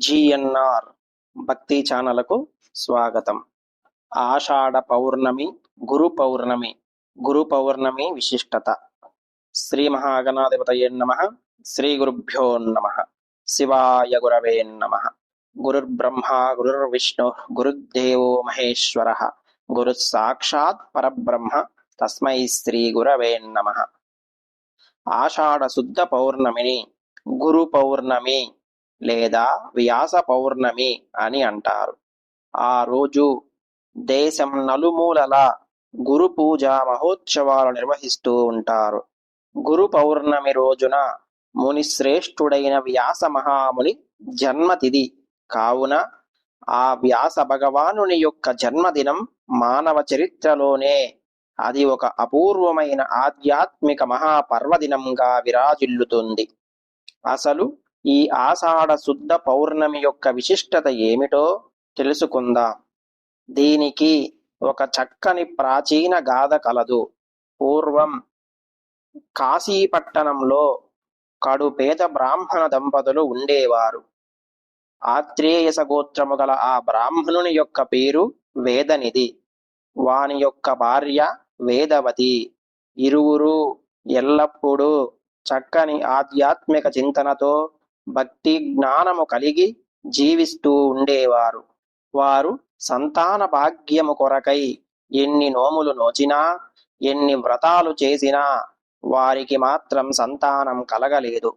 GNR భక్తి ఛానలకు స్వాగతం. ఆషాఢ పౌర్ణమి గురు పౌర్ణమి గురు పౌర్ణమి విశిష్టత. శ్రీ మహాగణాధిపతయే నమ శ్రీ గురుభ్యో నమ శివాయ గురవే నమ. గురుర్బ్రహ్మ గురుర్విష్ణు గురుదేవో మహేశ్వర. గురు సాక్షాత్ పరబ్రహ్మ తస్మై శ్రీ గురవే నమ. ఆషాఢ శుద్ధ పౌర్ణమిని గురు పౌర్ణమి లేదా వ్యాస పౌర్ణమి అని అంటారు. ఆ రోజు దేశం నలుమూలల గురు పూజ మహోత్సవాలు నిర్వహిస్తూ ఉంటారు. గురు పౌర్ణమి రోజున ముని శ్రేష్ఠుడైన వ్యాస మహాముని జన్మతిథి. కావున ఆ వ్యాస భగవానుని యొక్క జన్మదినం మానవ చరిత్రలోనే అది ఒక అపూర్వమైన ఆధ్యాత్మిక మహాపర్వదినంగా విరాజిల్లుతుంది. అసలు ఈ ఆషాఢ శుద్ధ పౌర్ణమి యొక్క విశిష్టత ఏమిటో తెలుసుకుందాం. దీనికి ఒక చక్కని ప్రాచీన గాథ కలదు. పూర్వం కాశీపట్టణంలో కడుపేద బ్రాహ్మణ దంపతులు ఉండేవారు. ఆత్రేయస గోత్రము గల ఆ బ్రాహ్మణుని యొక్క పేరు వేదనిధి. వాని యొక్క భార్య వేదవతి. ఇరువురు ఎల్లప్పుడూ చక్కని ఆధ్యాత్మిక చింతనతో భక్తి జ్ఞానము కలిగి జీవిస్తూ ఉండేవారు. వారు సంతాన భాగ్యము కొరకై ఎన్ని నోములు నోచినా ఎన్ని వ్రతాలు చేసినా వారికి మాత్రం సంతానం కలగలేదు.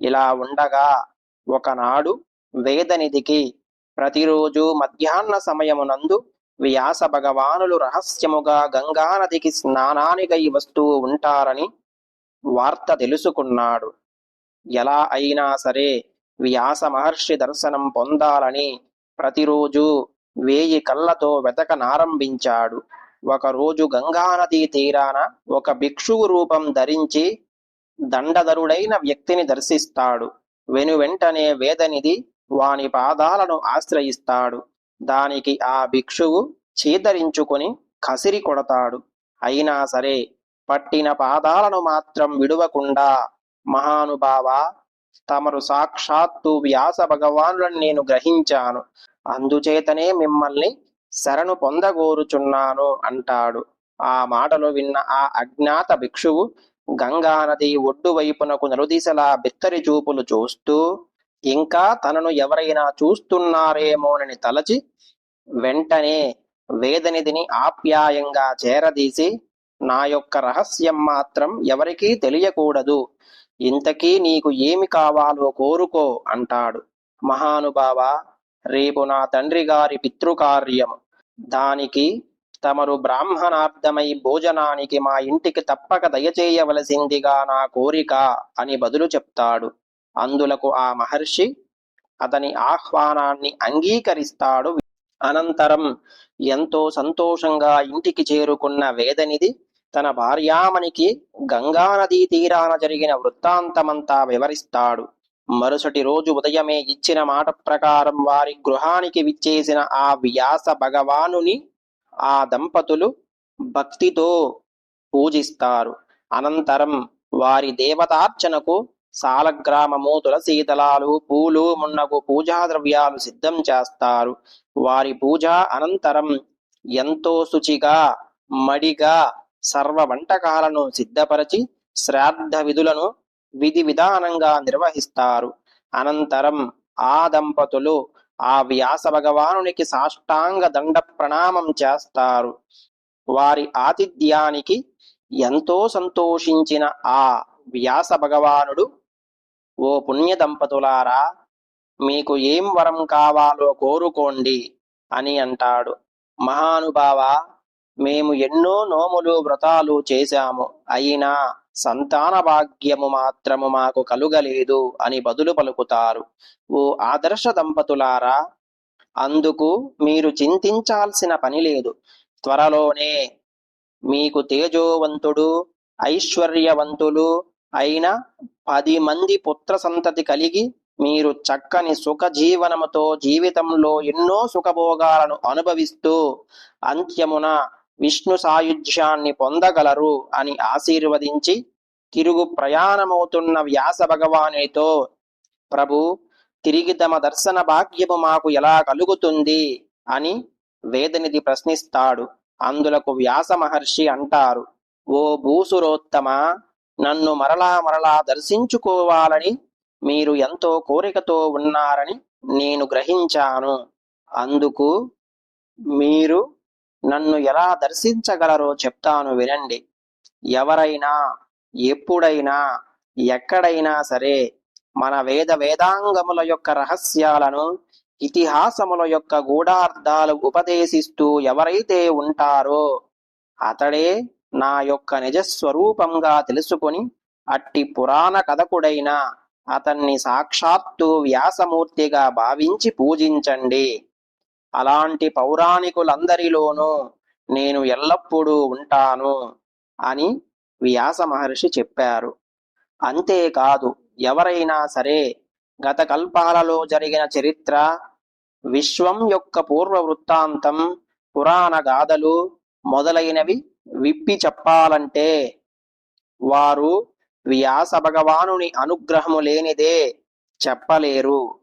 ఇలా ఉండగా ఒకనాడు వేదనిధికి ప్రతిరోజు మధ్యాహ్న సమయమునందు వ్యాస భగవానులు రహస్యముగా గంగానదికి స్నానానికై వస్తూ ఉంటారని వార్త తెలుసుకున్నాడు. ఎలా అయినా సరే వ్యాస మహర్షి దర్శనం పొందాలని ప్రతిరోజు వేయి కళ్ళతో వెతకనారంభించాడు. ఒకరోజు గంగానదీ తీరాన ఒక భిక్షువు రూపం ధరించి దండధరుడైన వ్యక్తిని దర్శిస్తాడు. వెను వెంటనే వేదనిధి వాని పాదాలను ఆశ్రయిస్తాడు. దానికి ఆ భిక్షువు చీదరించుకుని కసిరి కొడతాడు. అయినా సరే పట్టిన పాదాలను మాత్రం విడువకుండా మహానుభావ తమరు సాక్షాత్తు వ్యాస భగవానులను నేను గ్రహించాను. అందుచేతనే మిమ్మల్ని శరణు పొందగోరుచున్నాను అంటాడు. ఆ మాటలు విన్న ఆ అజ్ఞాత భిక్షువు గంగానది ఒడ్డు వైపునకు నలుదిశలా బిత్తరి చూపులు చూస్తూ ఇంకా తనను ఎవరైనా చూస్తున్నారేమోనని తలచి వెంటనే వేదనిధిని ఆప్యాయంగా చేరదీసి నా యొక్క రహస్యం మాత్రం ఎవరికీ తెలియకూడదు. ఇంతకీ నీకు ఏమి కావాలో కోరుకో అంటాడు. మహానుభావ రేపు నా తండ్రి గారి పితృకార్యం దానికి తమరు బ్రాహ్మణార్థమై భోజనానికి మా ఇంటికి తప్పక దయచేయవలసిందిగా నా కోరిక అని బదులు చెప్తాడు. అందులకు ఆ మహర్షి అతని ఆహ్వానాన్ని అంగీకరిస్తాడు. అనంతరం ఎంతో సంతోషంగా ఇంటికి చేరుకున్న వేదనిధి తన భార్యామణికి గంగానదీ తీరాన జరిగిన వృత్తాంతమంతా వివరిస్తాడు. మరుసటి రోజు ఉదయమే ఇచ్చిన మాట ప్రకారం వారి గృహానికి విచ్చేసిన ఆ వ్యాస భగవానుని ఆ దంపతులు భక్తితో పూజిస్తారు. అనంతరం వారి దేవతార్చనకు సాలగ్రామము తులసీతలాలు పూలు మున్నగు పూజా ద్రవ్యాలు సిద్ధం చేస్తారు. వారి పూజ అనంతరం ఎంతో శుచిగా మడిగా సర్వ వంటకాలను సిద్ధపరచి శ్రాద్ధ విధులను విధి విధానంగా నిర్వహిస్తారు. అనంతరం ఆ దంపతులు ఆ వ్యాస భగవానునికి సాష్టాంగ దండ ప్రణామం చేస్తారు. వారి ఆతిథ్యానికి ఎంతో సంతోషించిన ఆ వ్యాస భగవానుడు ఓ పుణ్య దంపతులారా మీకు ఏం వరం కావాలో కోరుకోండి అని అంటాడు. మహానుభావ మేము ఎన్నో నోములు వ్రతాలు చేశాము. అయినా సంతాన భాగ్యము మాత్రము మాకు కలుగలేదు అని బదులు పలుకుతారు. ఓ ఆదర్శ దంపతులారా అందుకు మీరు చింతించాల్సిన పని లేదు. త్వరలోనే మీకు తేజోవంతుడు ఐశ్వర్యవంతులు అయిన పది మంది పుత్ర సంతతి కలిగి మీరు చక్కని సుఖ జీవనముతో జీవితంలో ఎన్నో సుఖభోగాలను అనుభవిస్తూ అంత్యమున విష్ణు సాయుధ్యాన్ని పొందగలరు అని ఆశీర్వదించి తిరుగు ప్రయాణమవుతున్న వ్యాస భగవానితో ప్రభు తిరిగి తమ దర్శన భాగ్యము మాకు ఎలా కలుగుతుంది అని వేదనిధి ప్రశ్నిస్తాడు. అందులకు వ్యాస మహర్షి అంటారు ఓ భూసురోత్తమ నన్ను మరలా మరలా దర్శించుకోవాలని మీరు ఎంతో కోరికతో ఉన్నారని నేను గ్రహించాను. అందుకు మీరు నన్ను ఎలా దర్శించగలరో చెప్తాను వినండి. ఎవరైనా ఎప్పుడైనా ఎక్కడైనా సరే మన వేద వేదాంగముల యొక్క రహస్యాలను ఇతిహాసముల యొక్క గూఢార్థాలు ఉపదేశిస్తూ ఎవరైతే ఉంటారో అతడే నా యొక్క నిజస్వరూపంగా తెలుసుకొని అట్టి పురాణ కథకుడైన అతన్ని సాక్షాత్తు వ్యాసమూర్తిగా భావించి పూజించండి. అలాంటి పౌరాణికులందరిలోనూ నేను ఎల్లప్పుడూ ఉంటాను అని వ్యాస మహర్షి చెప్పారు. అంతేకాదు ఎవరైనా సరే గత కల్పాలలో జరిగిన చరిత్ర విశ్వం యొక్క పూర్వ వృత్తాంతం పురాణ గాథలు మొదలైనవి విప్పి చెప్పాలంటే వారు వ్యాస భగవానుని అనుగ్రహము లేనిదే చెప్పలేరు.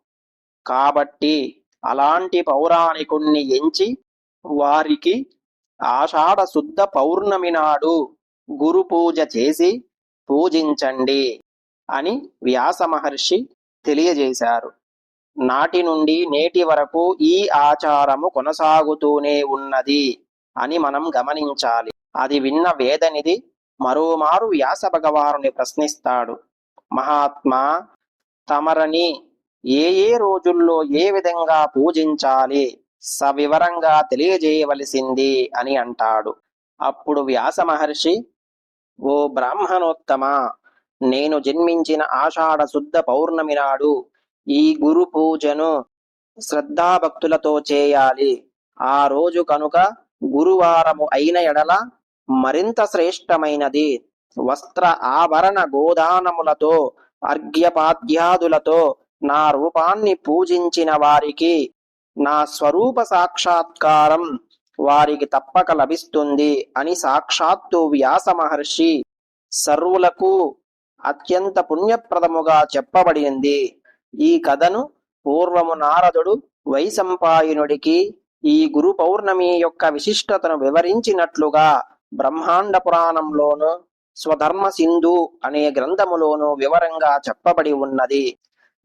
కాబట్టి అలాంటి పౌరాణికుణ్ణి ఎంచి వారికి ఆషాఢ శుద్ధ పౌర్ణమి నాడు గురు పూజ చేసి పూజించండి అని వ్యాస మహర్షి తెలియజేశారు. నాటి నుండి నేటి వరకు ఈ ఆచారము కొనసాగుతూనే ఉన్నది అని మనం గమనించాలి. అది విన్న వేదనిధి మరోమారు వ్యాస భగవానుని ప్రశ్నిస్తాడు. మహాత్మా తమరని ఏ ఏ రోజుల్లో ఏ విధంగా పూజించాలి? సవివరంగా తెలియజేయవలసింది అని అంటాడు. అప్పుడు వ్యాస మహర్షి ఓ బ్రాహ్మణోత్తమ నేను జన్మించిన ఆషాఢ శుద్ధ పౌర్ణమి నాడు ఈ గురు పూజను శ్రద్ధాభక్తులతో చేయాలి. ఆ రోజు కనుక గురువారము అయిన ఎడల మరింత శ్రేష్టమైనది. వస్త్ర ఆభరణ గోదానములతో అర్ఘ్యపాద్యాదులతో నా రూపాన్ని పూజించిన వారికి నా స్వరూప సాక్షాత్కారం వారికి తప్పక లభిస్తుంది అని సాక్షాత్తు వ్యాస మహర్షి సర్వులకు అత్యంత పుణ్యప్రదముగా చెప్పబడింది. ఈ కథను పూర్వము నారదుడు వైశంపాయనుడికి ఈ గురు పౌర్ణమి యొక్క విశిష్టతను వివరించినట్లుగా బ్రహ్మాండ పురాణంలోను స్వధర్మ సింధు అనే గ్రంథములోను వివరంగా చెప్పబడి ఉన్నది.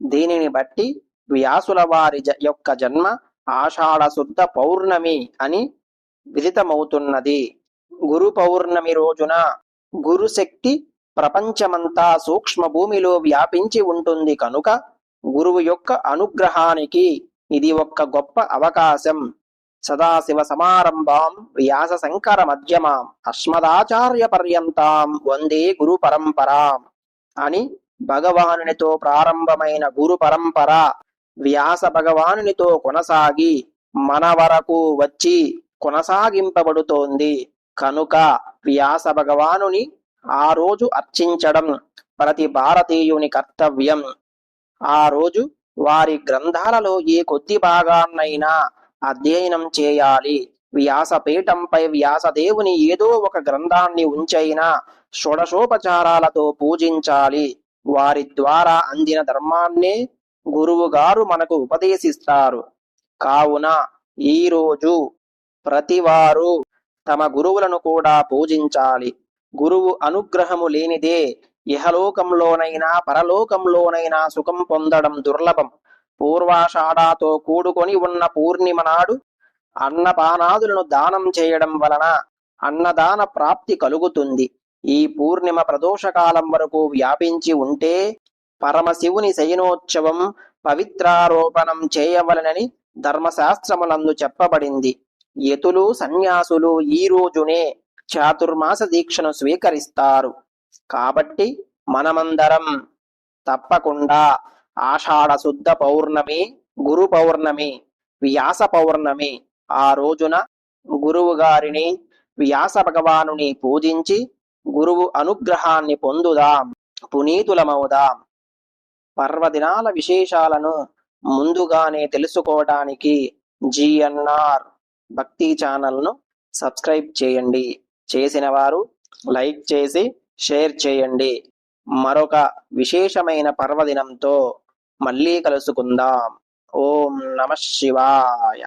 దీనిని బట్టి వ్యాసుల వారి జ- యొక్క జన్మ ఆషాఢ శుద్ధ పౌర్ణమి అని విదితమవుతున్నది. గురు పౌర్ణమి రోజున గురు శక్తి ప్రపంచమంతా సూక్ష్మ భూమిలో వ్యాపించి ఉంటుంది కనుక గురువు యొక్క అనుగ్రహానికి ఇది ఒక్క గొప్ప అవకాశం. సదాశివ సమారంభాం వ్యాస శంకర మధ్యమాం అస్మదాచార్య పర్యంతాం వందే గురు పరంపరాం అని భగవానునితో ప్రారంభమైన గురు పరంపర వ్యాస భగవానునితో కొనసాగి మన వరకు వచ్చి కొనసాగింపబడుతోంది. కనుక వ్యాస భగవానుని ఆ రోజు అర్చించడం ప్రతి భారతీయుని కర్తవ్యం. ఆ రోజు వారి గ్రంథాలలో ఏ కొద్ది భాగాన్నైనా అధ్యయనం చేయాలి. వ్యాసపీఠంపై వ్యాసదేవుని ఏదో ఒక గ్రంథాన్ని ఉంచైనా షోడశోపచారాలతో పూజించాలి. వారి ద్వారా అందిన ధర్మాన్నే గురువు గారు మనకు ఉపదేశిస్తారు. కావున ఈ రోజు ప్రతివారు తమ గురువులను కూడా పూజించాలి. గురువు అనుగ్రహము లేనిదే ఇహలోకంలోనైనా పరలోకంలోనైనా సుఖం పొందడం దుర్లభం. పూర్వాషాఢాతో కూడుకొని ఉన్న పూర్ణిమ నాడు అన్నపానాదులను దానం చేయడం వలన అన్నదాన ప్రాప్తి కలుగుతుంది. ఈ పూర్ణిమ ప్రదోషకాలం వరకు వ్యాపించి ఉంటే పరమశివుని శయనోత్సవం పవిత్రారోపణం చేయవలనని ధర్మశాస్త్రములందు చెప్పబడింది. యతులు సన్యాసులు ఈ రోజునే చాతుర్మాస దీక్షను స్వీకరిస్తారు. కాబట్టి మనమందరం తప్పకుండా ఆషాఢ శుద్ధ పౌర్ణమి గురు పౌర్ణమి వ్యాస పౌర్ణమి ఆ రోజున గురువు గారిని వ్యాస భగవానుని పూజించి గురువు అనుగ్రహాన్ని పొందుదాం పునీతులమవుదాం. పర్వదినాల విశేషాలను ముందుగానే తెలుసుకోవడానికి జిఎన్ఆర్ భక్తి ఛానల్ను సబ్స్క్రైబ్ చేయండి. చేసిన వారు లైక్ చేసి షేర్ చేయండి. మరొక విశేషమైన పర్వదినంతో మళ్ళీ కలుసుకుందాం. ఓం నమ శివాయ.